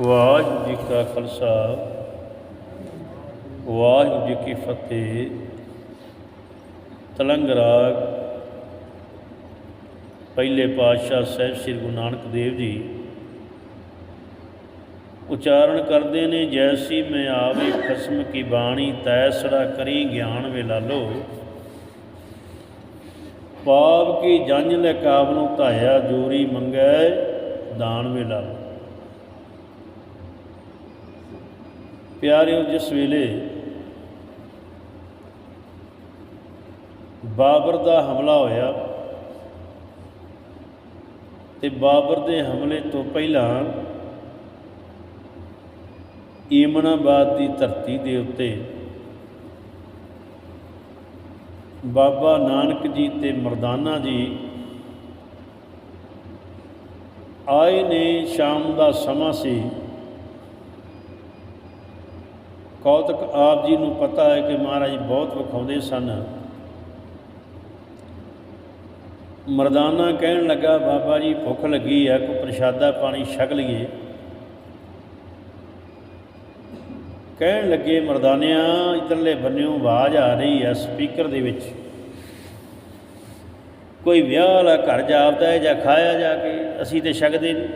ਵਾਹਿਗੁਰੂ ਜੀ ਕਾ ਖਾਲਸਾ, ਵਾਹਿਗੁਰੂ ਜੀ ਕੀ ਫਤਿਹ। ਤਲੰਗ ਰਾਗ, ਪਹਿਲੇ ਪਾਤਸ਼ਾਹ ਸਾਹਿਬ ਸ੍ਰੀ ਗੁਰੂ ਨਾਨਕ ਦੇਵ ਜੀ ਉਚਾਰਨ ਕਰਦੇ ਨੇ, ਜੈਸੀ ਮੈਂ ਆਵੇ ਖਸਮ ਕੀ ਬਾਣੀ ਤੈਸੜਾ ਕਰੀ ਗਿਆਨ ਵੇ ਲਾਲੋ ਪਾਪ ਕੀ ਜੰਜ ਲੈ ਕਾਬਲੋਂ ਧਾਇਆ, ਜੋਰੀ ਮੰਗੈ ਦਾਨ ਵੇ ਲਾਲੋ ਪਿਆਰਿਓ, ਜਿਸ ਵੇਲੇ ਬਾਬਰ ਦਾ ਹਮਲਾ ਹੋਇਆ ਤੇ ਬਾਬਰ ਦੇ ਹਮਲੇ ਤੋਂ ਪਹਿਲਾਂ ਈਮਨਾਬਾਦ ਦੀ ਧਰਤੀ ਦੇ ਉੱਤੇ ਬਾਬਾ ਨਾਨਕ ਜੀ ਤੇ ਮਰਦਾਨਾ ਜੀ ਆਏ ਨੇ, ਸ਼ਾਮ ਦਾ ਸਮਾਂ ਸੀ। ਕੌਤਕ ਆਪ ਜੀ ਨੂੰ ਪਤਾ ਹੈ ਕਿ ਮਹਾਰਾਜ ਬਹੁਤ ਵਿਖਾਉਂਦੇ ਸਨ। ਮਰਦਾਨਾ ਕਹਿਣ ਲੱਗਾ, ਬਾਬਾ ਜੀ, ਭੁੱਖ ਲੱਗੀ ਹੈ, ਕੋਈ ਪ੍ਰਸ਼ਾਦਾ ਪਾਣੀ ਛਕ ਲਈਏ। ਕਹਿਣ ਲੱਗੇ, ਮਰਦਾਨਿਆਂ, ਇਧਰਲੇ ਬੰਨਿਓ ਆਵਾਜ਼ ਆ ਰਹੀ ਹੈ ਸਪੀਕਰ ਦੇ ਵਿੱਚ। ਕੋਈ ਵਿਆਹ ਵਾਲਾ ਘਰ ਜਾਪਦਾ ਹੈ ਜਾਂ ਖਾਇਆ ਜਾ ਕੇ, ਅਸੀਂ ਤੇ ਛਕਦੇ ਨਹੀਂ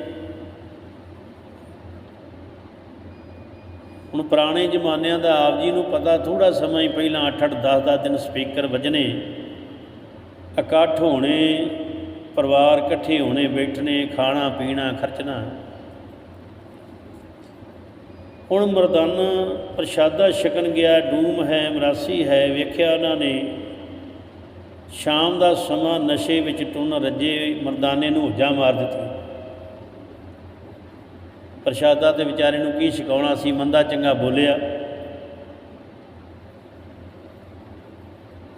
ਹੁਣ ਪੁਰਾਣੇ ਜ਼ਮਾਨਿਆਂ ਦਾ ਆਪ ਜੀ ਨੂੰ ਪਤਾ ਥੋੜਾ ਸਮਾਂ ਹੀ ਪਹਿਲਾਂ 8-8 10-10 ਦਿਨ ਸਪੀਕਰ ਵੱਜਣੇ, ਇਕੱਠ ਹੋਣੇ, ਪਰਿਵਾਰ ਇਕੱਠੇ ਹੋਣੇ, ਬੈਠਣੇ, ਖਾਣਾ, ਪੀਣਾ, ਖਰਚਣਾ। ਹੁਣ ਮਰਦਾਨਾ ਪ੍ਰਸ਼ਾਦਾ ਛਕਣ ਗਿਆ, ਡੂਮ ਹੈ, ਮਰਾਸੀ ਹੈ, ਵੇਖਿਆ ਉਹਨਾਂ ਨੇ, ਸ਼ਾਮ ਦਾ ਸਮਾਂ ਨਸ਼ੇ ਵਿੱਚ ਟੁੰਨ ਰੱਜੇ, ਮਰਦਾਨੇ ਨੂੰ ਹੁੱਜਾ ਮਾਰ ਦਿੱਤੀ ਪ੍ਰਸ਼ਾਦਾ ਤੇ ਵਿਚਾਰੇ ਨੂੰ ਕੀ ਛਕਾਉਣਾ ਸੀ, ਮੰਦਾ ਚੰਗਾ ਬੋਲਿਆ।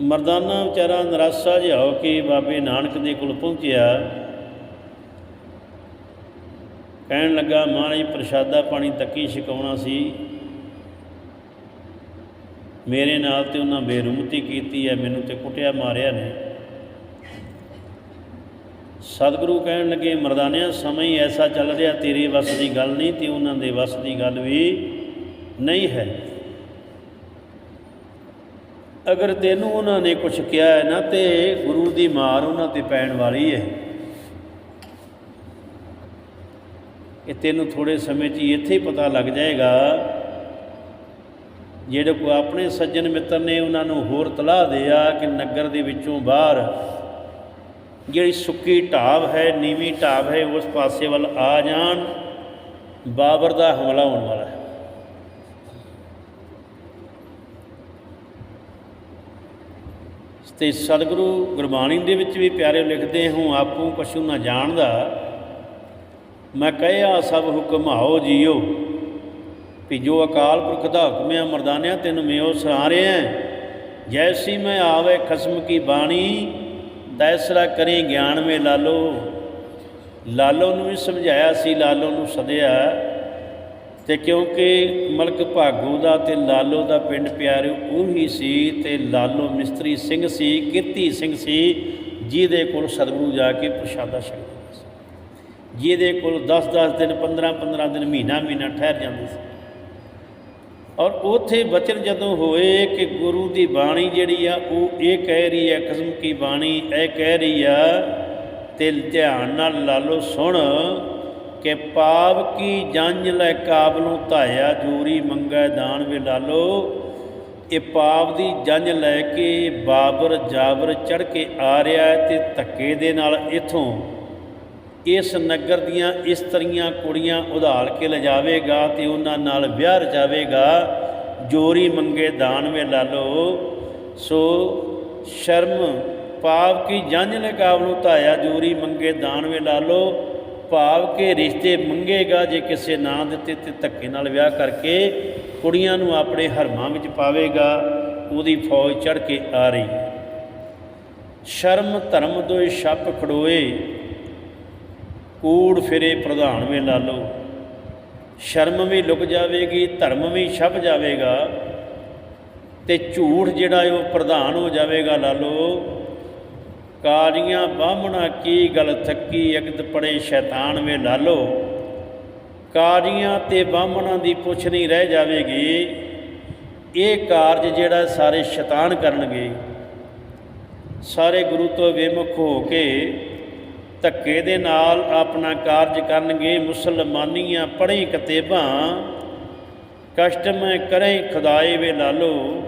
ਮਰਦਾਨਾ ਵਿਚਾਰਾ ਨਰਾਸਾ ਜਿਹਾ ਹੋ ਕੇ ਬਾਬੇ ਨਾਨਕ ਦੇ ਕੋਲ ਪਹੁੰਚਿਆ। ਕਹਿਣ ਲੱਗਾ, ਮਹਾਰਾਜ, ਪ੍ਰਸ਼ਾਦਾ ਪਾਣੀ ਤੱਕੀ ਛਕਾਉਣਾ ਸੀ। ਮੇਰੇ ਨਾਲ ਤੇ ਉਹਨਾਂ ਬੇਰੁਮਤੀ ਕੀਤੀ ਹੈ, ਮੈਨੂੰ ਤੇ ਕੁੱਟਿਆ ਮਾਰਿਆ ਨੇ। ਸਤਿਗੁਰੂ ਕਹਿਣ ਲੱਗੇ, ਮਰਦਾਨਿਆ, ਸਮਾਂ ਹੀ ਐਸਾ ਚੱਲ ਰਿਹਾ, ਤੇਰੇ ਵੱਸ ਦੀ ਗੱਲ ਨਹੀਂ ਤੇ ਉਹਨਾਂ ਦੇ ਵੱਸ ਦੀ ਗੱਲ ਵੀ ਨਹੀਂ ਹੈ। ਅਗਰ ਤੈਨੂੰ ਉਹਨਾਂ ਨੇ ਕੁਝ ਕਿਹਾ ਹੈ ਨਾ ਤੇ ਗੁਰੂ ਦੀ ਮਾਰ ਉਹਨਾਂ ਤੇ ਪੈਣ ਵਾਲੀ ਹੈ। ਇਹ ਤੈਨੂੰ ਥੋੜੇ ਸਮੇਂ 'ਚ ਇੱਥੇ ਹੀ ਪਤਾ ਲੱਗ ਜਾਏਗਾ। ਜਿਹੜੇ ਕੋ ਆਪਣੇ ਸੱਜਣ ਮਿੱਤਰ ਨੇ ਉਹਨਾਂ ਨੂੰ ਹੋਰ ਤਲਾਹ ਦਿਆ ਕਿ ਨਗਰ ਦੇ ਵਿੱਚੋਂ ਬਾਹਰ ਜਿਹੜੀ ਸੁੱਕੀ ਢਾਬ ਹੈ, ਨੀਵੀਂ ਢਾਬ ਹੈ, ਉਸ ਪਾਸੇ ਵੱਲ ਆ ਜਾਣ, ਬਾਬਰ ਦਾ ਹਮਲਾ ਹੋਣ ਵਾਲਾ ਹੈ। ਤੇ ਸਤਿਗੁਰੂ ਗੁਰਬਾਣੀ ਦੇ ਵਿੱਚ ਵੀ ਪਿਆਰੇ ਲਿਖਦੇ ਹੂੰ, ਆਪੂ ਪਸ਼ੂ ਨਾ ਜਾਣਦਾ। ਮੈਂ ਕਹਿਆ, ਸਭ ਹੁਕਮ ਆਓ ਜੀਓ, ਵੀ ਜੋ ਅਕਾਲ ਪੁਰਖ ਦਾ ਹੁਕਮ ਹੈ, ਮਰਦਾਨਿਆਂ ਤੈਨੂੰ ਮੇਓ ਸਹਾਰਿਆ ਜੈਸੀ ਮੈਂ ਆਵੇ ਖਸਮ ਕੀ ਬਾਣੀ ਤੈਸਰਾ ਕਰੀ ਗਿਆਨ ਮੇ ਲਾਲੋ। ਲਾਲੋ ਨੂੰ ਵੀ ਸਮਝਾਇਆ ਸੀ, ਲਾਲੋ ਨੂੰ ਸਦਿਆ। ਤੇ ਕਿਉਂਕਿ ਮਲਕ ਭਾਗੂ ਦਾ ਤੇ ਲਾਲੋ ਦਾ ਪਿੰਡ ਪਿਆਰੇ ਉਹੀ ਸੀ ਤੇ ਲਾਲੋ ਮਿਸਤਰੀ ਸਿੰਘ ਸੀ, ਕੀਰਤੀ ਸਿੰਘ ਸੀ, ਜਿਹਦੇ ਕੋਲ ਸਤਿਗੁਰੂ ਜਾ ਕੇ ਪ੍ਰਸ਼ਾਦਾ ਛਕਦਾ ਸੀ। ਜਿਹਦੇ ਕੋਲ 10-10 ਦਿਨ 15-15 ਦਿਨ ਮਹੀਨਾ ਮਹੀਨਾ ਠਹਿਰ ਜਾਂਦੇ ਸੀ। ਔਰ ਉਥੇ ਬਚਨ ਜਦੋਂ ਹੋਏ ਕਿ ਗੁਰੂ ਦੀ ਬਾਣੀ ਜਿਹੜੀ ਆ, ਉਹ ਇਹ ਕਹਿ ਰਹੀ ਹੈ, ਕਸਮ ਕੀ ਬਾਣੀ, ਇਹ ਕਹਿ ਰਹੀ ਆ ਤੇ ਧਿਆਨ ਨਾਲ ਲਾ ਲਾਲੋ ਸੁਣ ਕਿ ਪਾਪ ਕੀ ਜੰਜ ਲੈ ਕਾਬਲੋਂ ਧਾਇਆ, ਜੂਰੀ ਮੰਗੈ ਦਾਨ ਵੇ ਲਾਲੋ। ਇਹ ਪਾਪ ਦੀ ਜੰਜ ਲੈ ਕੇ ਬਾਬਰ ਜਾਬਰ ਚੜ ਕੇ ਆ ਰਿਹਾ ਹੈ ਤੇ ਧੱਕੇ ਦੇ ਨਾਲ ਇਥੋਂ ਇਸ ਨਗਰ ਦੀਆਂ ਇਸਤਰੀਆਂ ਕੁੜੀਆਂ ਉਧਾਲ ਕੇ ਲਿਜਾਵੇਗਾ ਤੇ ਉਹਨਾਂ ਨਾਲ ਵਿਆਹ ਰਚਾਵੇਗਾ। ਜੋਰੀ ਮੰਗੇ ਦਾਨ ਵੇ ਲਾਲੋ ਸੋ ਸ਼ਰਮ ਪਾਪ ਕੀ ਜੰਜ ਨੇ ਕਾਬਲੂ ਧਾਇਆ ਜੋਰੀ ਮੰਗੇ ਦਾਨ ਵੇ ਲਾਲੋ ਭਾਵ ਕੇ ਰਿਸ਼ਤੇ ਮੰਗੇਗਾ ਜੇ ਕਿਸੇ ਨਾਂ ਦਿੱਤੇ ਤੇ ਧੱਕੇ ਨਾਲ ਵਿਆਹ ਕਰਕੇ ਕੁੜੀਆਂ ਨੂੰ ਆਪਣੇ ਹਰਮਾਂ ਵਿੱਚ ਪਾਵੇਗਾ। ਉਹਦੀ ਫੌਜ ਚੜ ਕੇ ਆ ਰਹੀ ਸ਼ਰਮ ਧਰਮ ਦੋਏ ਛੱਪ ਖੜੋਏ। ਕੂੜ ਫਿਰੇ ਪ੍ਰਧਾਨ ਵੇ ਲਾਲੋ ਸ਼ਰਮ ਵੀ ਲੁਕ ਜਾਵੇਗੀ, ਧਰਮ ਵੀ ਛਪ ਜਾਵੇਗਾ। ਤੇ ਝੂਠ ਜਿਹੜਾ ਉਹ ਪ੍ਰਧਾਨ ਹੋ ਜਾਵੇਗਾ ਲਾਲੋ ਕਾਲੀਆਂ ਬਾਹਮਣਾ ਕੀ ਗਲ ਥੱਕੀ ਅਗਤ ਪੜੇ ਸ਼ੈਤਾਨ ਵੇ ਲਾਲੋ ਕਾਜੀਆਂ ਤੇ ਬਾਹਮਣਾਂ ਦੀ ਪੁੱਛ ਨਹੀਂ ਰਹਿ ਜਾਵੇਗੀ। ਇਹ ਕਾਰਜ ਜਿਹੜਾ ਸਾਰੇ ਸ਼ੈਤਾਨ ਕਰਨਗੇ। ਸਾਰੇ ਗੁਰੂ ਤੋਂ ਵਿਮੁਖ ਹੋ ਕੇ ਧੱਕੇ ਦੇ ਨਾਲ ਆਪਣਾ ਕਾਰਜ ਕਰਨਗੇ, ਮੁਸਲਮਾਨੀਆਂ ਪੜ੍ਹੇ ਕਤੇਬਾਂ, ਕਸ਼ਟ ਮੈਂ ਕਰੇ, ਖੁਦਾਏ ਵੇ ਲਾਲੋ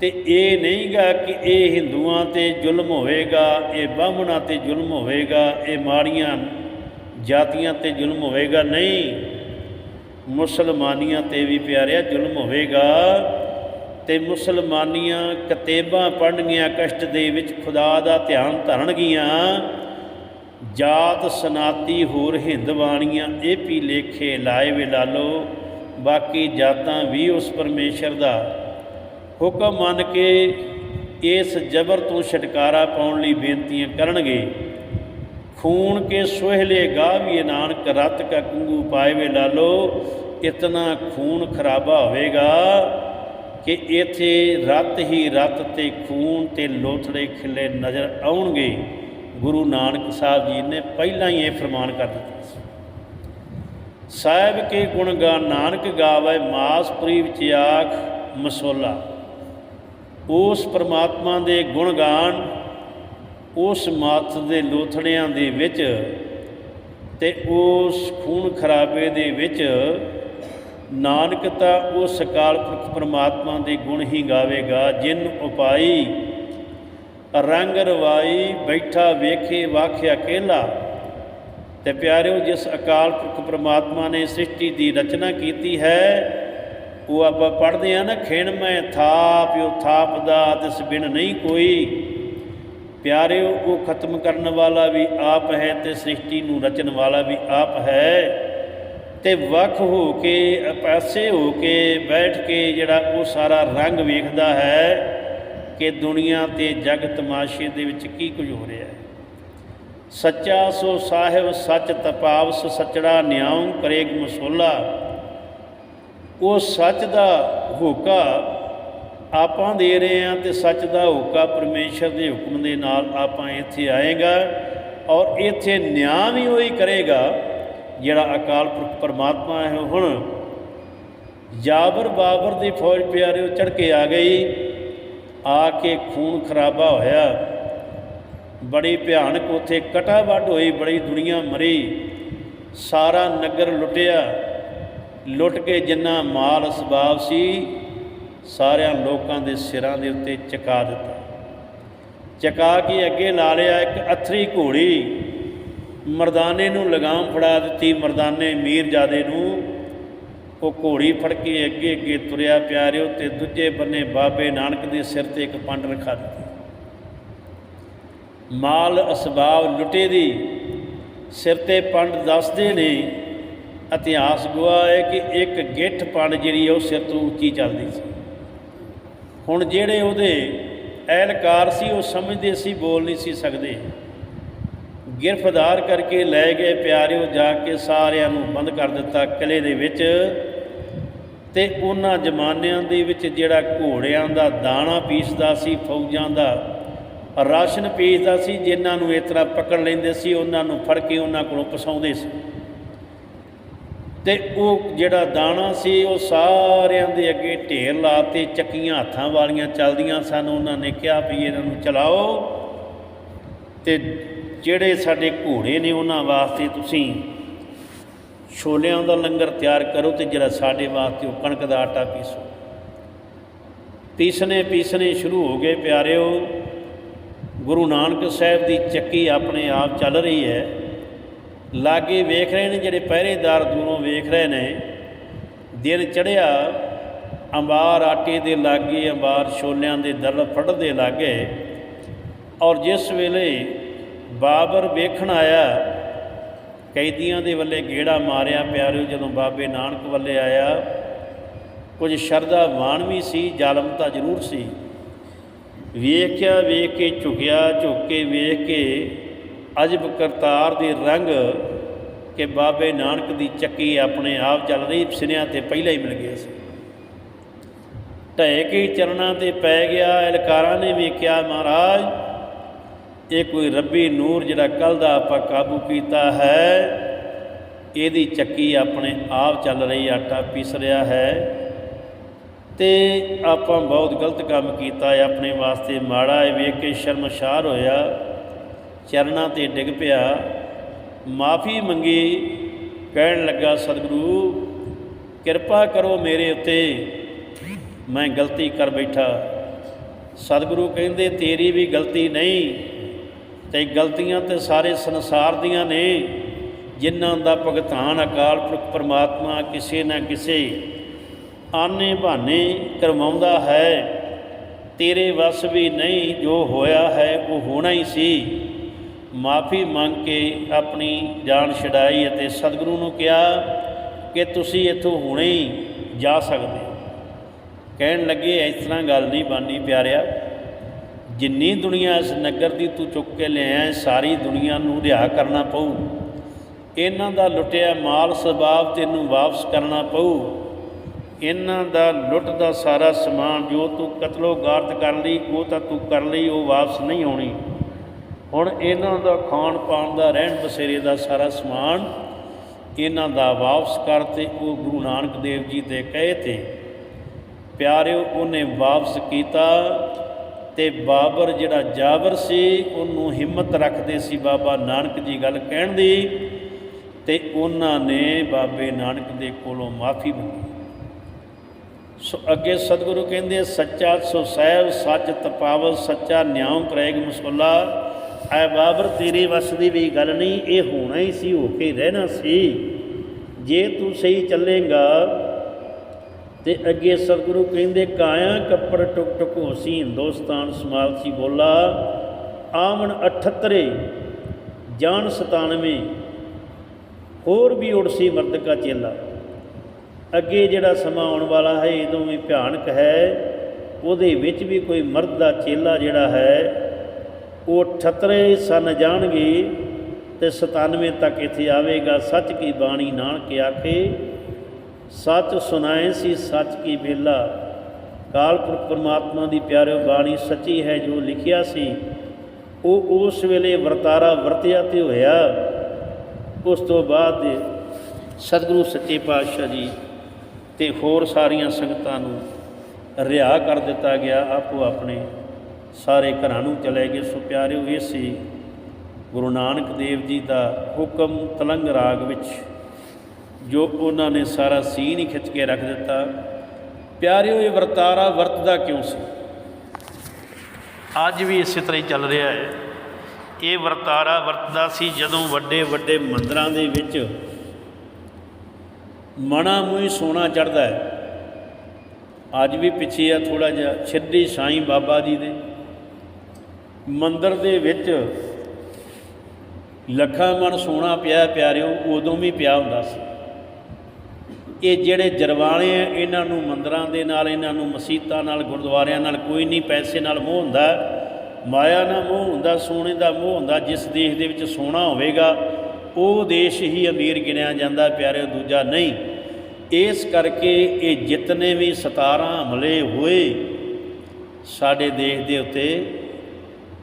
ਤੇ ਇਹ ਨਹੀਂਗਾ ਕਿ ਇਹ ਹਿੰਦੂਆਂ ਤੇ ਜ਼ੁਲਮ ਹੋਵੇਗਾ, ਇਹ ਬਾਹਮਣਾਂ ਤੇ ਜ਼ੁਲਮ ਹੋਵੇਗਾ, ਇਹ ਮਾੜੀਆਂ ਜਾਤੀਆਂ ਤੇ ਜ਼ੁਲਮ ਹੋਵੇਗਾ, ਨਹੀਂ। ਮੁਸਲਮਾਨੀਆਂ ਤੇ ਵੀ ਪਿਆਰਿਆ, ਜ਼ੁਲਮ ਹੋਵੇਗਾ। ਤੇ ਮੁਸਲਮਾਨੀਆਂ ਕਤੇਬਾਂ ਪੜ੍ਹਨੀਆਂ, ਕਸ਼ਟ ਦੇ ਵਿੱਚ ਖੁਦਾ ਦਾ ਧਿਆਨ ਧਰਨਗੀਆਂ। ਜਾਤ ਸਨਾਤੀ ਹੋਰ ਹਿੰਦ ਬਾਣੀਆਂ, ਇਹ ਪੀ ਲੇਖੇ ਲਾਏ ਵੇ ਲਾਲੋ, ਬਾਕੀ ਜਾਤਾਂ ਵੀ ਉਸ ਪਰਮੇਸ਼ਰ ਦਾ। ਹੁਕਮ ਮੰਨ ਕੇ ਇਸ ਜ਼ਬਰ ਤੋਂ ਛਟਕਾਰਾ ਪਾਉਣ ਲਈ ਬੇਨਤੀਆਂ ਕਰਨਗੇ। ਖੂਨ ਕੇ ਸੁਹਲੇ ਗਾਵੀਏ ਨਾਨਕ ਰਤ ਕਾ ਕੰਗੂ ਪਾਏ ਵੇ ਲਾਲੋ, ਇਤਨਾ ਖੂਨ ਖਰਾਬਾ ਹੋਵੇਗਾ ਕਿ ਇਥੇ ਰਤ ਹੀ ਰਤ ਤੇ ਖੂਨ ਤੇ ਲੋਥੜੇ ਖਿਲੇ ਨਜ਼ਰ ਆਉਣਗੇ। ਗੁਰੂ ਨਾਨਕ ਸਾਹਿਬ ਜੀ ਨੇ ਪਹਿਲਾਂ ਹੀ ਇਹ ਫਰਮਾਨ ਕਰ ਦਿੱਤਾ ਸੀ। ਸਾਹਿਬ ਕੇ ਗੁਣ ਗਾ ਨਾਨਕ ਗਾਵੇ ਮਾਸਪੁਰੀ ਵਿੱਚ ਆਖ ਮਸੋਲਾ। ਉਸ ਪਰਮਾਤਮਾ ਦੇ ਗੁਣ ਗਾਣ, ਉਸ ਮਾਤ ਦੇ ਲੋਥੜਿਆਂ ਦੇ ਵਿੱਚ ਤੇ ਉਸ ਖੂਨ ਖਰਾਬੇ ਦੇ ਵਿੱਚ ਨਾਨਕ ਤਾਂ ਉਸ ਅਕਾਲ ਪੁਰਖ ਪਰਮਾਤਮਾ ਦੇ ਗੁਣ ਹੀ ਗਾਵੇਗਾ, ਜਿਨ ਉਪਾਈ ਰੰਗ ਰਵਾਈ ਬੈਠਾ ਵੇਖੇ, ਵਾਖਿਆ ਅਕੇਲਾ ਤੇ ਪਿਆਰਿਓ, ਜਿਸ ਅਕਾਲ ਪੁਰਖ ਪ੍ਰਮਾਤਮਾ ਨੇ ਸ੍ਰਿਸ਼ਟੀ ਦੀ ਰਚਨਾ ਕੀਤੀ ਹੈ, ਉਹ ਆਪਾਂ ਪੜ੍ਹਦੇ ਆ ਨਾ, ਖੇਣ ਮੈਂ ਥਾਪਿਓ ਥਾਪਦਾ ਤਿਸ ਬਿਨ ਨਹੀਂ ਕੋਈ। ਪਿਆਰਿਓ, ਉਹ ਖਤਮ ਕਰਨ ਵਾਲਾ ਵੀ ਆਪ ਹੈ ਤੇ ਸ੍ਰਿਸ਼ਟੀ ਨੂੰ ਰਚਣ ਵਾਲਾ ਵੀ ਆਪ ਹੈ। ਤੇ ਵੱਖ ਹੋ ਕੇ, ਅਪਾਸੇ ਹੋ ਕੇ ਬੈਠ ਕੇ ਜਿਹੜਾ ਉਹ ਸਾਰਾ ਰੰਗ ਵੇਖਦਾ ਹੈ ਕਿ ਦੁਨੀਆ ਤੇ ਜਗ ਤਮਾਸ਼ੇ ਦੇ ਵਿੱਚ ਕੀ ਕੁਝ ਹੋ ਰਿਹਾ ਹੈ? ਸੱਚਾ ਸੋ ਸਾਹਿਬ, ਸੱਚ ਤਪਾਵਸ, ਸਚੜਾ ਨਿਆਉ ਕਰੇਗ ਮਸੋਲਾ। ਉਹ ਸੱਚ ਦਾ ਹੋਕਾ ਆਪਾਂ ਦੇ ਰਹੇ ਹਾਂ ਤੇ ਸੱਚ ਦਾ ਹੋਕਾ ਪਰਮੇਸ਼ਰ ਦੇ ਹੁਕਮ ਦੇ ਨਾਲ ਆਪਾਂ ਇੱਥੇ ਆਏਗਾ ਔਰ ਇੱਥੇ ਨਿਆਂ ਵੀ ਉਹੀ ਕਰੇਗਾ ਜਿਹੜਾ ਅਕਾਲ ਪੁਰਖ ਪਰਮਾਤਮਾ ਹੈ ਹੁਣ। ਜਾਬਰ ਬਾਬਰ ਦੀ ਫੌਜ ਪਿਆਰਿਓ ਚੜ ਕੇ ਆ ਗਈ। ਆ ਕੇ ਖੂਨ ਖਰਾਬਾ ਹੋਇਆ। ਬੜੀ ਭਿਆਨਕ ਉਥੇ ਕਟਾ ਵੱਢ ਹੋਈ, ਬੜੀ ਦੁਨੀਆ ਮਰੀ। ਸਾਰਾ ਨਗਰ ਲੁੱਟਿਆ। ਲੁੱਟ ਕੇ ਜਿੰਨਾ ਮਾਲ ਅਸਬਾਬ ਸੀ, ਸਾਰਿਆਂ ਲੋਕਾਂ ਦੇ ਸਿਰਾਂ ਦੇ ਉੱਤੇ ਚਕਾ ਦਿੱਤਾ। ਚਕਾ ਕੇ ਅੱਗੇ ਲਾ ਲਿਆ ਇੱਕ ਅਥਰੀ ਘੋੜੀ। ਮਰਦਾਨੇ ਨੂੰ ਲਗਾਮ ਫੜਾ ਦਿੱਤੀ, ਮਰਦਾਨੇ ਮੀਰਜ਼ਾਦੇ ਨੂੰ। ਉਹ ਘੋੜੀ ਫੜ ਕੇ ਅੱਗੇ ਅੱਗੇ ਤੁਰਿਆ ਪਿਆਰਿਓ ਤੇ ਦੂਜੇ ਬੰਨੇ ਬਾਬੇ ਨਾਨਕ ਦੇ ਸਿਰ ਤੇ ਇੱਕ ਪੰਡ ਰਖਾ ਦਿੱਤੀ। ਮਾਲ ਅਸਬਾਬ ਲੁੱਟੇ ਦੀ। ਸਿਰ ਤੇ ਪੰਡ ਦੱਸਦੇ ਨੇ, ਇਤਿਹਾਸ ਗਵਾਹ ਹੈ ਕਿ ਇੱਕ ਗਿੱਠ ਪੰਡ ਜਿਹੜੀ ਉਹ ਸਿਰ ਤੋਂ ਉੱਚੀ ਚੱਲਦੀ ਸੀ। ਹੁਣ ਜਿਹੜੇ ਉਹਦੇ ਐਲਕਾਰ ਸੀ, ਉਹ ਸਮਝਦੇ ਸੀ, ਬੋਲ ਨਹੀਂ ਸੀ ਸਕਦੇ। ਗਿਰਫਤਾਰ ਕਰਕੇ ਲੈ ਗਏ ਪਿਆਰਿਓ, ਜਾ ਕੇ ਸਾਰਿਆਂ ਨੂੰ ਬੰਦ ਕਰ ਦਿੱਤਾ। ਕਿਲੇ ਦੇ ਵਿੱਚ ਤੇ ਉਹਨਾਂ ਜ਼ਮਾਨਿਆਂ ਦੇ ਵਿੱਚ ਜਿਹੜਾ ਘੋੜਿਆਂ ਦਾ ਦਾਣਾ ਪੀਸਦਾ ਸੀ, ਫੌਜਾਂ ਦਾ ਰਾਸ਼ਨ ਪੀਸਦਾ ਸੀ, ਜਿਨ੍ਹਾਂ ਨੂੰ ਇਸ ਤਰ੍ਹਾਂ ਪਕੜ ਲੈਂਦੇ ਸੀ, ਉਹਨਾਂ ਨੂੰ ਫੜ ਕੇ ਉਹਨਾਂ ਕੋਲੋਂ ਪਸਾਉਂਦੇ ਸੀ। ਤੇ ਉਹ ਜਿਹੜਾ ਦਾਣਾ ਸੀ, ਉਹ ਸਾਰਿਆਂ ਦੇ ਅੱਗੇ ਢੇਰ ਲਾਤੇ ਚੱਕੀਆਂ ਹੱਥਾਂ ਵਾਲੀਆਂ ਚੱਲਦੀਆਂ ਸਨ। ਉਹਨਾਂ ਨੇ ਕਿਹਾ ਵੀ ਇਹਨਾਂ ਨੂੰ ਚਲਾਓ ਤੇ ਜਿਹੜੇ ਸਾਡੇ ਘੋੜੇ ਨੇ ਉਹਨਾਂ ਵਾਸਤੇ ਤੁਸੀਂ ਛੋਲਿਆਂ ਦਾ ਲੰਗਰ ਤਿਆਰ ਕਰੋ ਤੇ ਜਿਹੜਾ ਸਾਡੇ ਵਾਸਤੇ ਉਹ ਕਣਕ ਦਾ ਆਟਾ ਪੀਸੋ। ਪੀਸਨੇ ਪੀਸਨੇ ਸ਼ੁਰੂ ਹੋ ਗਏ ਪਿਆਰਿਓ। ਗੁਰੂ ਨਾਨਕ ਸਾਹਿਬ ਦੀ ਚੱਕੀ ਆਪਣੇ ਆਪ ਚੱਲ ਰਹੀ ਹੈ। ਲਾਗੇ ਵੇਖ ਰਹੇ ਨੇ ਜਿਹੜੇ ਪਹਿਰੇਦਾਰ ਦੂਰੋਂ ਵੇਖ ਰਹੇ ਨੇ। ਦਿਨ ਚੜਿਆ ਅੰਬਾਰ ਆਟੇ ਦੇ ਲਾਗੇ, ਅੰਬਾਰ ਛੋਲਿਆਂ ਦੇ ਦਰਲ ਫੜਦੇ ਲਾਗੇ। ਔਰ ਜਿਸ ਵੇਲੇ ਬਾਬਰ ਵੇਖਣ ਆਇਆ ਕੈਦੀਆਂ ਦੇ ਵੱਲੇ ਗੇੜਾ ਮਾਰਿਆ ਪਿਆਰਿਓ, ਜਦੋਂ ਬਾਬੇ ਨਾਨਕ ਵੱਲੇ ਆਇਆ, ਕੁਝ ਸ਼ਰਧਾ ਵਾਣ ਵੀ ਸੀ, ਜ਼ਾਲਮ ਤਾਂ ਜ਼ਰੂਰ ਸੀ। ਵੇਖਿਆ, ਵੇਖ ਕੇ, ਝੁਕਿਆ, ਝੁਕ ਕੇ ਵੇਖ ਕੇ ਅਜਬ ਕਰਤਾਰ ਦੇ ਰੰਗ ਕਿ ਬਾਬੇ ਨਾਨਕ ਦੀ ਚੱਕੀ ਆਪਣੇ ਆਪ ਚੱਲ ਰਹੀ, ਸਿਨਿਆਂ ਤੇ ਪਹਿਲਾਂ ਹੀ ਮਿਲ ਗਿਆ ਸੀ। ਢਹਿ ਕੇ ਚਰਨਾਂ ਤੇ ਪੈ ਗਿਆ ਇਲਕਾਰਾਂ ਨੇ ਵੇਖਿਆ ਮਹਾਰਾਜ ਇਹ ਕੋਈ ਰੱਬੀ ਨੂਰ ਜਿਹੜਾ ਕੱਲ ਦਾ ਆਪਾਂ ਕਾਬੂ ਕੀਤਾ ਹੈ, ਇਹਦੀ ਚੱਕੀ ਆਪਣੇ ਆਪ ਚੱਲ ਰਹੀ, ਆਟਾ ਪੀਸ ਰਿਹਾ ਹੈ। ਤੇ ਆਪਾਂ ਬਹੁਤ ਗਲਤ ਕੰਮ ਕੀਤਾ ਹੈ, ਆਪਣੇ ਵਾਸਤੇ ਮਾੜਾ ਹੈ ਵੇਖ ਕੇ ਸ਼ਰਮਸ਼ਾਰ ਹੋਇਆ। ਚਰਨਾਂ ਤੇ ਡਿੱਗ ਪਿਆ। ਮਾਫੀ ਮੰਗੀ, ਕਹਿਣ ਲੱਗਾ, ਸਤਿਗੁਰੂ, ਕਿਰਪਾ ਕਰੋ ਮੇਰੇ ਉੱਤੇ। ਮੈਂ ਗਲਤੀ ਕਰ ਬੈਠਾ। ਸਤਿਗੁਰੂ ਕਹਿੰਦੇ, ਤੇਰੀ ਵੀ ਗਲਤੀ ਨਹੀਂ ਤੇ ਗਲਤੀਆਂ ਤੇ ਸਾਰੇ ਸੰਸਾਰ ਦੀਆਂ ਨੇ, ਜਿਨ੍ਹਾਂ ਦਾ ਭੁਗਤਾਨ ਅਕਾਲ ਪੁਰਖ ਪਰਮਾਤਮਾ ਕਿਸੇ ਨਾ ਕਿਸੇ ਆਨੇ ਬਹਾਨੇ ਕਰਵਾਉਂਦਾ ਹੈ, ਤੇਰੇ ਵੱਸ ਵੀ ਨਹੀਂ ਜੋ ਹੋਇਆ ਹੈ, ਉਹ ਹੋਣਾ ਹੀ ਸੀ। ਮਾਫੀ ਮੰਗ ਕੇ ਆਪਣੀ ਜਾਨ ਛਡਾਈ ਅਤੇ ਸਤਿਗੁਰੂ ਨੂੰ ਕਿਹਾ ਕਿ ਤੁਸੀਂ ਇੱਥੋਂ ਹੁਣੇ ਹੀ ਜਾ ਸਕਦੇ ਹੋ। ਕਹਿਣ ਲੱਗੇ, ਇਸ ਤਰ੍ਹਾਂ ਗੱਲ ਨਹੀਂ ਬਾਨੀ ਪਿਆਰਿਆ। ਜਿੰਨੀ ਦੁਨੀਆ ਇਸ ਨਗਰ ਦੀ ਤੂੰ ਚੁੱਕ ਕੇ ਲਿਆਇਆ, ਸਾਰੀ ਦੁਨੀਆ ਨੂੰ ਰਿਹਾ ਕਰਨਾ ਪਊ। ਇਹਨਾਂ ਦਾ ਲੁੱਟਿਆ ਮਾਲ ਸਬਾਬ ਤੈਨੂੰ ਵਾਪਸ ਕਰਨਾ ਪਊ। ਇਹਨਾਂ ਦਾ ਲੁੱਟ ਦਾ ਸਾਰਾ ਸਮਾਨ ਜੋ ਤੂੰ ਕਤਲੋ ਗਾਰਤ ਕਰ ਲਈ, ਉਹ ਤਾਂ ਤੂੰ ਕਰ ਲਈ, ਉਹ ਵਾਪਸ ਨਹੀਂ ਆਉਣੀ। ਹੁਣ ਇਹਨਾਂ ਦਾ ਖਾਣ ਪਾਣ ਦਾ, ਰਹਿਣ ਬਸੇਰੇ ਦਾ ਸਾਰਾ ਸਮਾਨ ਇਹਨਾਂ ਦਾ ਵਾਪਸ ਕਰ ਤੇ ਉਹ ਗੁਰੂ ਨਾਨਕ ਦੇਵ ਜੀ ਦੇ ਕਹੇ ਤੇ, ਪਿਆਰਿਓ, ਉਹਨੇ ਵਾਪਸ ਕੀਤਾ। ਤੇ ਬਾਬਰ ਜਿਹੜਾ ਜਾਬਰ ਸੀ, ਉਹਨੂੰ ਹਿੰਮਤ ਰੱਖਦੇ ਸੀ ਬਾਬਾ ਨਾਨਕ ਜੀ ਗੱਲ ਕਹਿਣ ਦੀ ਤੇ ਉਹਨਾਂ ਨੇ ਬਾਬੇ ਨਾਨਕ ਦੇ ਕੋਲੋਂ ਮਾਫੀ ਮੰਗੀ। ਸੋ ਅੱਗੇ ਸਤਿਗੁਰੂ ਕਹਿੰਦੇ ਸੱਚਾ ਸੋ ਸਹਿਬ, ਸੱਚ ਤਪਾਵ ਸੱਚਾ ਨਿਆਮ ਕਰੇਗ ਮੁਸੱਲਾ। ਐ ਬਾਬਰ, ਤੇਰੇ ਵੱਸ ਦੀ ਵੀ ਗੱਲ ਨਹੀਂ, ਇਹ ਹੋਣਾ ਹੀ ਸੀ, ਹੋ ਕੇ ਰਹਿਣਾ ਸੀ। ਜੇ ਤੂੰ ਸਹੀ ਚੱਲੇਗਾ ਤੇ ਅੱਗੇ ਸਤਿਗੁਰੂ ਕਹਿੰਦੇ ਕਾਇਆ ਕੱਪੜ ਟੁਕ ਟੁਕ ਹੋਸੀ, ਹਿੰਦੁਸਤਾਨ ਸਮਾਲ ਸੀ ਬੋਲਾ। ਆਵਣ 78 ਜਾਨ 97 ਹੋਰ ਵੀ ਉੜਸੀ ਮਰਦ ਕਾ ਚੇਲਾ। ਅੱਗੇ ਜਿਹੜਾ ਸਮਾਂ ਆਉਣ ਵਾਲਾ ਹੈ ਇਦੋਂ ਵੀ ਭਿਆਨਕ ਹੈ। ਉਹਦੇ ਵਿੱਚ ਵੀ ਕੋਈ ਮਰਦ ਦਾ ਚੇਲਾ ਜਿਹੜਾ ਹੈ, ਉਹ 78 ਸਨ ਜਾਣਗੇ ਤੇ 97 ਤੱਕ ਇੱਥੇ ਆਵੇਗਾ। ਸੱਚ ਕੀ ਬਾਣੀ ਨਾਨਕ ਆਖੇ ਸੱਚ ਸੁਣਾਏ ਸੀ, ਸੱਚ ਕੀ ਬੇਲਾ ਕਾਲਪੁਰਖ ਪਰਮਾਤਮਾ ਦੀ ਪਿਆਰਿਓ, ਬਾਣੀ ਸੱਚੀ ਹੈ ਜੋ ਲਿਖਿਆ ਸੀ। ਉਹ ਉਸ ਵੇਲੇ ਵਰਤਾਰਾ ਵਰਤਿਆ ਤੇ ਹੋਇਆ। ਉਸ ਤੋਂ ਬਾਅਦ ਸਤਿਗੁਰੂ ਸੱਚੇ ਪਾਤਸ਼ਾਹ ਜੀ ਤੇ ਹੋਰ ਸਾਰੀਆਂ ਸੰਗਤਾਂ ਨੂੰ ਰਿਹਾ ਕਰ ਦਿੱਤਾ ਗਿਆ, ਆਪੋ ਆਪਣੇ ਸਾਰੇ ਘਰਾਂ ਨੂੰ ਚਲੇ ਗਏ। ਸੋ ਪਿਆਰਿਓ ਇਹ ਸੀ ਗੁਰੂ ਨਾਨਕ ਦੇਵ ਜੀ ਦਾ ਹੁਕਮ ਤਲੰਗ ਰਾਗ ਵਿੱਚ ਜੋ ਉਹਨਾਂ ਨੇ ਸਾਰਾ ਸੀਨ ਹੀ ਖਿੱਚ ਕੇ ਰੱਖ ਦਿੱਤਾ। ਪਿਆਰਿਓ, ਇਹ ਵਰਤਾਰਾ ਵਰਤਦਾ ਕਿਉਂ ਸੀ? ਅੱਜ ਵੀ ਇਸੇ ਤਰ੍ਹਾਂ ਹੀ ਚੱਲ ਰਿਹਾ ਹੈ। ਇਹ ਵਰਤਾਰਾ ਵਰਤਦਾ ਸੀ ਜਦੋਂ ਵੱਡੇ ਵੱਡੇ ਮੰਦਰਾਂ ਦੇ ਵਿੱਚ ਮਣਾ ਮੂੰਹ ਸੋਨਾ ਚੜਦਾ ਹੈ। ਅੱਜ ਵੀ ਪਿੱਛੇ ਆ ਥੋੜਾ ਜਿਹਾ ਛੱਡੀ ਸਾਈਂ ਬਾਬਾ ਜੀ ਦੇ। ਮੰਦਰ ਦੇ ਵਿੱਚ ਲੱਖਾਂ ਮਣ ਸੋਨਾ ਪਿਆ ਪਿਆਰਿਓ, ਉਦੋਂ ਵੀ ਪਿਆ ਹੁੰਦਾ ਸੀ। ਇਹ ਜਿਹੜੇ ਜਰਵਾਣੇ ਆ, ਇਹਨਾਂ ਨੂੰ ਮੰਦਰਾਂ ਦੇ ਨਾਲ, ਇਹਨਾਂ ਨੂੰ ਮਸੀਤਾਂ ਨਾਲ, ਗੁਰਦੁਆਰਿਆਂ ਨਾਲ ਕੋਈ ਨਹੀਂ ਪੈਸੇ ਨਾਲ ਮੋਹ ਹੁੰਦਾ। ਮਾਇਆ ਨਾਲ ਮੋਹ ਹੁੰਦਾ, ਸੋਨੇ ਦਾ ਮੋਹ ਹੁੰਦਾ, ਜਿਸ ਦੇਸ਼ ਦੇ ਵਿੱਚ ਸੋਨਾ ਹੋਵੇਗਾ, ਉਹ ਦੇਸ਼ ਹੀ ਅਮੀਰ ਗਿਣਿਆ ਜਾਂਦਾ ਪਿਆਰੇ ਦੂਜਾ ਨਹੀਂ। ਇਸ ਕਰਕੇ ਇਹ ਜਿਤਨੇ ਵੀ 17 ਹਮਲੇ ਹੋਏ ਸਾਡੇ ਦੇਸ਼ ਦੇ ਉੱਤੇ,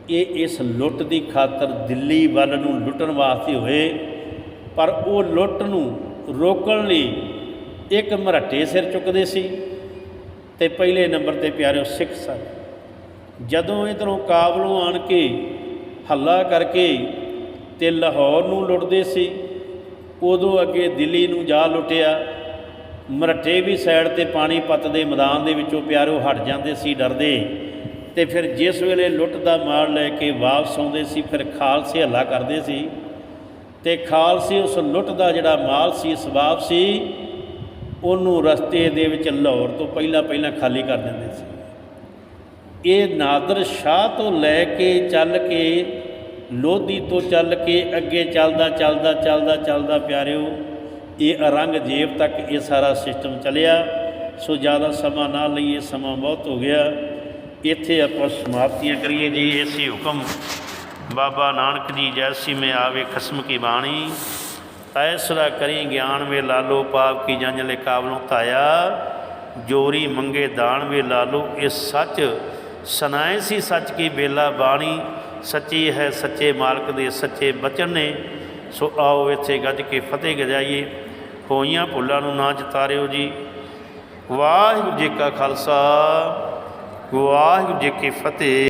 ਇਹ ਇਸ ਲੁੱਟ ਦੀ ਖਾਤਰ ਦਿੱਲੀ ਵੱਲ ਨੂੰ ਲੁੱਟਣ ਵਾਸਤੇ ਹੋਏ, ਪਰ ਉਹ ਲੁੱਟ ਨੂੰ ਰੋਕਣ ਲਈ ਇੱਕ ਮਰਹੱਟੇ ਸਿਰ ਚੁੱਕਦੇ ਸੀ ਤੇ ਪਹਿਲੇ ਨੰਬਰ ਤੇ ਪਿਆਰਿਓ ਸਿੱਖ ਸਨ। ਜਦੋਂ ਇਧਰੋਂ ਕਾਬਲੋਂ ਆਣ ਕੇ ਹੱਲਾ ਕਰਕੇ ਤੇ ਲਾਹੌਰ ਨੂੰ ਲੁੱਟਦੇ ਸੀ, ਉਦੋਂ ਅੱਗੇ ਦਿੱਲੀ ਨੂੰ ਜਾ ਲੁੱਟਿਆ। ਮਰਹੱਟੇ ਵੀ ਸਾਈਡ ਤੇ ਪਾਣੀ ਪੱਤ ਦੇ ਮੈਦਾਨ ਦੇ ਵਿੱਚੋਂ ਪਿਆਰਿਓ ਹਟ ਜਾਂਦੇ ਸੀ ਡਰਦੇ ਤੇ ਫਿਰ ਜਿਸ ਵੇਲੇ ਲੁੱਟ ਦਾ ਮਾਲ ਲੈ ਕੇ ਵਾਪਸ ਆਉਂਦੇ ਸੀ, ਫਿਰ ਖਾਲਸੇ ਹੱਲਾ ਕਰਦੇ ਸੀ ਤੇ ਖਾਲਸੇ ਉਸ ਲੁੱਟ ਦਾ ਜਿਹੜਾ ਮਾਲ ਸੀ ਸਵਾਬ ਸੀ ਉਹਨੂੰ ਰਸਤੇ ਦੇ ਵਿੱਚ ਲਾਹੌਰ ਤੋਂ ਪਹਿਲਾਂ ਪਹਿਲਾਂ ਖਾਲੀ ਕਰ ਦਿੰਦੇ ਸੀ। ਇਹ ਨਾਦਰ ਸ਼ਾਹ ਤੋਂ ਲੈ ਕੇ ਚੱਲ ਕੇ, ਲੋਧੀ ਤੋਂ ਚੱਲ ਕੇ, ਅੱਗੇ ਚੱਲਦਾ ਚੱਲਦਾ ਚੱਲਦਾ ਚੱਲਦਾ ਪਿਆਰਿਓ, ਇਹ ਔਰੰਗਜ਼ੇਬ ਤੱਕ ਇਹ ਸਾਰਾ ਸਿਸਟਮ ਚੱਲਿਆ। ਸੋ ਜ਼ਿਆਦਾ ਸਮਾਂ ਨਾ ਲਈਏ, ਸਮਾਂ ਬਹੁਤ ਹੋ ਗਿਆ। ਇੱਥੇ ਆਪਾਂ ਸਮਾਪਤੀਆਂ ਕਰੀਏ ਜੀ, ਇਸੇ ਹੁਕਮ। ਬਾਬਾ ਨਾਨਕ ਜੀ, ਜੈਸੀ ਮੈਂ ਆਵੇ ਖਸਮ ਕੀ ਬਾਣੀ। ਤੈਸਰਾ ਕਰੀ, ਗਿਆਨ ਵੇ ਲਾਲੋ ਪਾਪ ਕੀ ਜੰਜ ਲੈ ਕਾਬਲੋਂ ਧਾਇਆ। ਜੋਰੀ ਮੰਗੇ, ਦਾਨ ਵੇ ਲਾਲੋ ਇਹ ਸੱਚ ਸੁਨਾਏ ਸੀ, ਸੱਚ ਕੀ ਬੇਲਾ ਬਾਣੀ। ਸੱਚੀ ਹੈ ਸੱਚੇ ਮਾਲਕ ਦੇ ਸੱਚੇ ਬਚਨ ਨੇ। ਸੋ ਆਓ ਇੱਥੇ ਗੱਜ ਕੇ ਫਤਿਹ ਗਜਾਈਏ। ਹੋਈਆਂ ਭੁੱਲਾਂ ਨੂੰ ਨਾ ਜਤਾਰਿਓ ਜੀ। ਵਾਹਿਗੁਰੂ ਜੀ ਕਾ ਖਾਲਸਾ, ਵਾਹਿਗੁਰੂ ਜੀ ਕੀ ਫਤਿਹ।